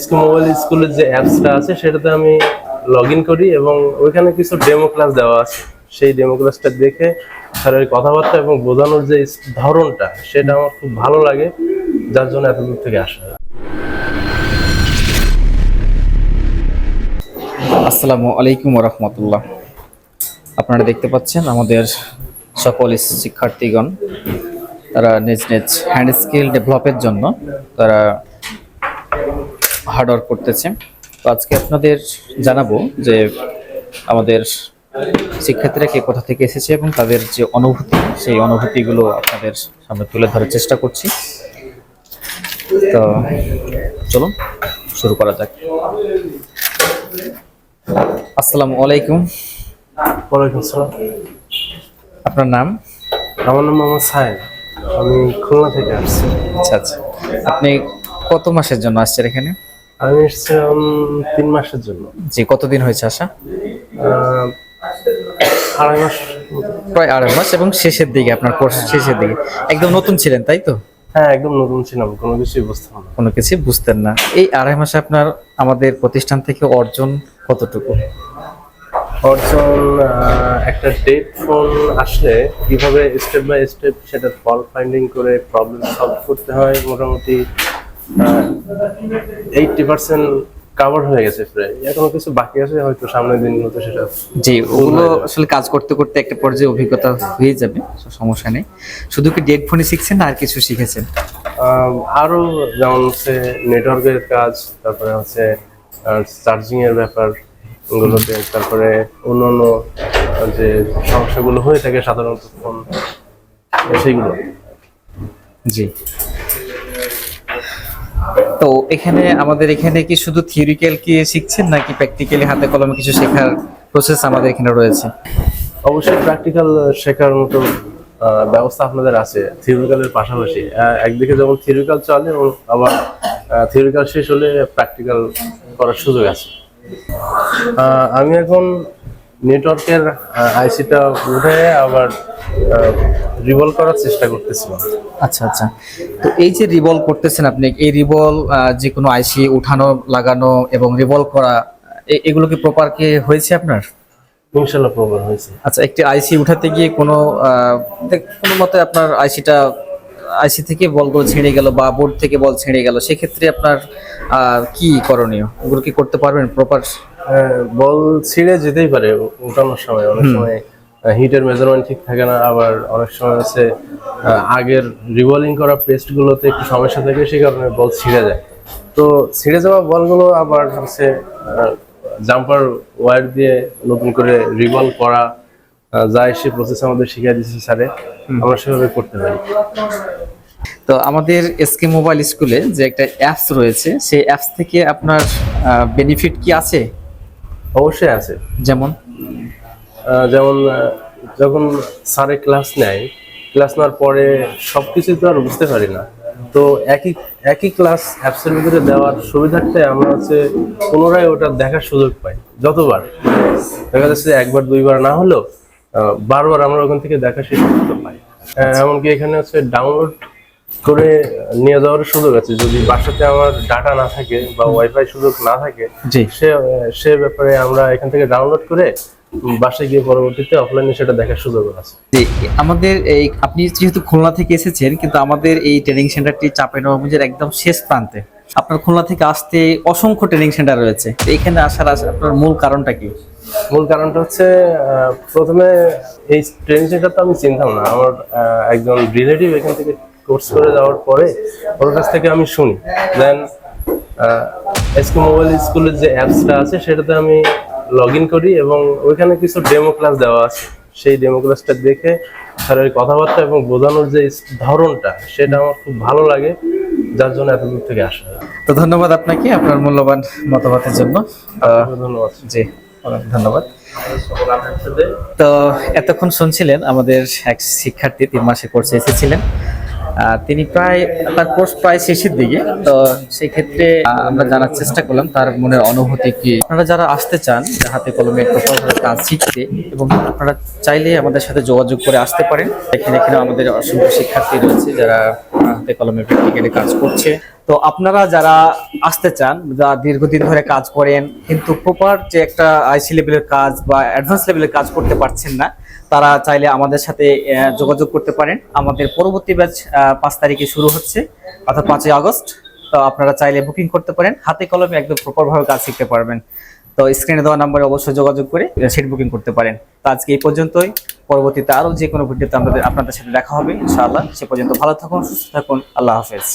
SK mobile স্কুলের যে অ্যাপসটা আছে, সেটাতে আমি লগ ইন করি এবং ওইখানে কিছু ডেমো ক্লাস দেওয়া আছে। সেই ডেমো ক্লাসটা দেখে স্যারের কথাবার্তা এবং বোঝানোর যে ধরনটা, সেটা আমার খুব ভালো লাগে, যার জন্য এত দূর থেকে আসা আসসালামু আলাইকুম রহমতুল্লাহ আপনারা দেখতে পাচ্ছেন আমাদের সকল শিক্ষার্থীগণ, তারা নিজ নিজ হ্যান্ড স্কিল ডেভেলপের জন্য তারা হার্ড ওয়ার্ক করতেছে। তো আজকে আপনাদের জানাব যে আমাদের শিক্ষার্থীরা কে কোথা থেকে এসেছে এবং তাদের যে অনুভূতি সেই অনুভূতিগুলো আপনাদের সামনে তুলে ধরার চেষ্টা করছি। তো চলুন শুরু করা যাক। আসসালামু আলাইকুম। ওয়ালাইকুম সালাম আপনার নাম? আমার নাম মোহাম্মদ সাহেব। আমি খুলনা থেকে আসছি। আচ্ছা আচ্ছা। আপনি কত মাসের জন্য আসছেন এখানে? আমি এসেছিলাম তিন মাসের জন্য। জি কতদিন হয়েছে আসা আড়াই মাস প্রায় আড়াই মাস এবং শেষের দিকে আপনার কোর্স শেষের দিকে। একদম নতুন ছিলেন তাই তো? হ্যাঁ একদম নতুন ছিলাম কোনো কিছুই বুঝতাম না। কোনো কিছু বুঝতেন না। এই আড়াই মাসে আপনার আমাদের প্রতিষ্ঠান থেকে অর্জন কতটুকু? অর্জন একটা ডেট ফোন আসলে কীভাবে স্টেপ বাই স্টেপ সেটা ফল ফাইন্ডিং করে প্রবলেম সলভ করতে হয় মোটামুটি এইটটি পার্সেন্ট কাভার হয়ে গেছে প্রায়। এখনও কিছু বাকি আছে হয়তো সামনের দিনগুলোতে সেটা জি ওগুলো আসলে কাজ করতে করতে একটা পর্যায়ে অভিজ্ঞতা হয়ে যাবে সমস্যা নেই। শুধু কি ডেট ফোনে শিখছেন আর কিছু শিখেছেন? আহ, আরও যেমন হচ্ছে নেটওয়ার্কের কাজ তারপরে হচ্ছে চার্জিং এর ব্যাপার গুলোতে তারপরে অন্যান্য যে সমস্যাগুলো হয়ে থাকে সাধারণত ফোন সেইগুলো জি। তো এখানে আমাদের এখানে কি শুধু থিওরিক্যাল কি শিখছেন নাকি প্র্যাকটিক্যালি হাতে কলমে কিছু শেখার প্রসেস আমাদের এখানে রয়েছে? অবশ্যই প্র্যাকটিক্যাল শেখার মতো ব্যবস্থা আপনাদের আছে থিওরিক্যালের পাশাপাশি। একদিকে যেমন থিওরিক্যাল চলে আবার থিওরিক্যাল শেষ হলে প্র্যাকটিক্যাল করার সুযোগ আছে। আমি এখন নেটওয়ার্কের আইসিটা উঠে আবার রিভলভ করার চেষ্টা করতেছিলাম। আচ্ছা আচ্ছা। তো এই যে রিভলভ করতেছেন আপনি এই রিভল যে কোনো আইসি উঠানো লাগানো এবং রিভলভ করা এগুলো কি প্রপার কি হয়েছে আপনার? ইনশাল্লাহ প্রবলেম হয়েছে। আচ্ছা একটি আইসি উঠাতে গিয়ে কোনো কোনো মতে আপনার আইসিটা আইসি থেকে বলগুলো ছিঁড়ে গেল বা বোর্ড থেকে বল ছিঁড়ে গেল সেক্ষেত্রে আপনার কি করণীয়? ওগুলো কি করতে পারবেন প্রপার বল ছিঁড়ে যেতেই পারে উঠানোর সময়। অনেক সময় হিটের মেজারমেন্ট ঠিক থাকে না আবার অনেক সময় হচ্ছে আগের রিভলিং করা পেস্ট গুলোতে একটু সমস্যা থাকে সেই কারণে বল ছিঁড়ে যায়। তো ছিঁড়ে যাওয়া বলগুলো আবার হচ্ছে জাম্পার ওয়্যার দিয়ে নতুন করে রিভলভ করা যায় সে প্রসেস আমাদের শিখিয়ে দিচ্ছে স্যারে। আমরা সেভাবে করতে পারি। তো আমাদের এসকে মোবাইল স্কুলে যে একটা অ্যাপস রয়েছে সেই অ্যাপস থেকে আপনার বেনিফিট কি আছে? অবশ্যই আছে। যেমন? যেমন যখন স্যারে ক্লাস নেয় ক্লাস নেওয়ার পরে সব কিছু তো আর বুঝতে পারি না। তো একই একই ক্লাস অ্যাপসের ভিতরে দেওয়ার সুবিধার্থে আমরা হচ্ছে পুনরায় ওটা দেখার সুযোগ পাই যতবার। দেখা যাচ্ছে যে একবার দুইবার না হলেও বারবার আমরা ওখান থেকে দেখার সেই সুযোগটা পাই এমনকি এখানে হচ্ছে ডাউনলোড করে নিয়ে যাওয়ার সুযোগ আছে। যদি বাসাতে আমার ডাটা না থাকে বা ওয়াইফাই সুযোগ না থাকে জি। সে সে ব্যাপারে আমরা এখান থেকে ডাউনলোড করে বাসায় গিয়ে পরবর্তীতে অফলাইনে সেটা দেখার সুযোগ আছে। যে আমাদের এই আপনি যেহেতু খুলনা থেকে এসেছেন কিন্তু আমাদের এই ট্রেনিং সেন্টারটি চাঁপাইনবাবগঞ্জের একদম শেষ প্রান্তে। আপনার খুলনা থেকে আসতে অসংখ্য ট্রেনিং সেন্টার রয়েছে। তো এখানে আসার আস- আপনার মূল কারণটা কি? মূল কারণটা হচ্ছে প্রথমে এই ট্রেন সেন্টার তো আমি চিনতাম না। আমার একজন রিলেটিভ এখান থেকে কোর্স করে যাওয়ার পরে ওর কাছ থেকে আমি শুনি। দেন এসকে মোবাইল স্কুলের যে অ্যাপসটা আছে সেটাতে আমি লগ ইন করি এবং ওইখানে কিছু ডেমো ক্লাস দেওয়া আছে। সেই ডেমো ক্লাসটা দেখে স্যারের কথাবার্তা এবং বোঝানোর যে ধরনটা সেটা আমার খুব ভালো লাগে। যার জন্য এত দূর থেকে আসা তো ধন্যবাদ আপনাকে আপনার মূল্যবান মতামতের জন্য। ধন্যবাদ। জি অনেক ধন্যবাদ। তো এতক্ষণ শুনছিলেন আমাদের এক শিক্ষার্থী তিন মাসে কোর্সে এসেছিলেন। তিনি প্রায় তার কোর্স প্রায় শেষের দিকে। তো সেই ক্ষেত্রে আমরা জানার চেষ্টা করলাম তার মনের অনুভূতি কি। আপনারা যারা আসতে চান হাতে কলমে প্রকল্পের কাজ শিখতে এবং আপনারা চাইলে আমাদের সাথে যোগাযোগ করে আসতে পারেন। এখানে এখানে আমাদের অসংখ্য শিক্ষার্থী রয়েছে যারা হাতে কলমে প্র্যাকটিক্যালি কাজ করছে। তো আপনারা যারা আসতে চান, যা দীর্ঘদিন ধরে কাজ করেন, কিন্তু প্রপার যে একটা আইসি লেভেলের কাজ বা অ্যাডভান্স লেভেলের কাজ করতে পারছেন না তারা চাইলে আমাদের সাথে যোগাযোগ করতে পারেন। আমাদের পরবর্তী ব্যাচ পাঁচ তারিখে শুরু হচ্ছে, অর্থাৎ পাঁচই আগস্ট। তো আপনারা চাইলে বুকিং করতে পারেন। হাতে কলমে একদম প্রপার ভাবে কাজ শিখতে পারবেন। তো স্ক্রিনে দেওয়া নাম্বারে অবশ্যই যোগাযোগ করে সিট বুকিং করতে পারেন। তো আজকে এই পর্যন্তই। পরবর্তীতে আরও যে কোনো ভিডিওতে আমাদের, আপনাদের সাথে দেখা হবে, ইনশাআল্লাহ। সে পর্যন্ত ভালো থাকুন, সুস্থ থাকুন। আল্লাহ হাফেজ।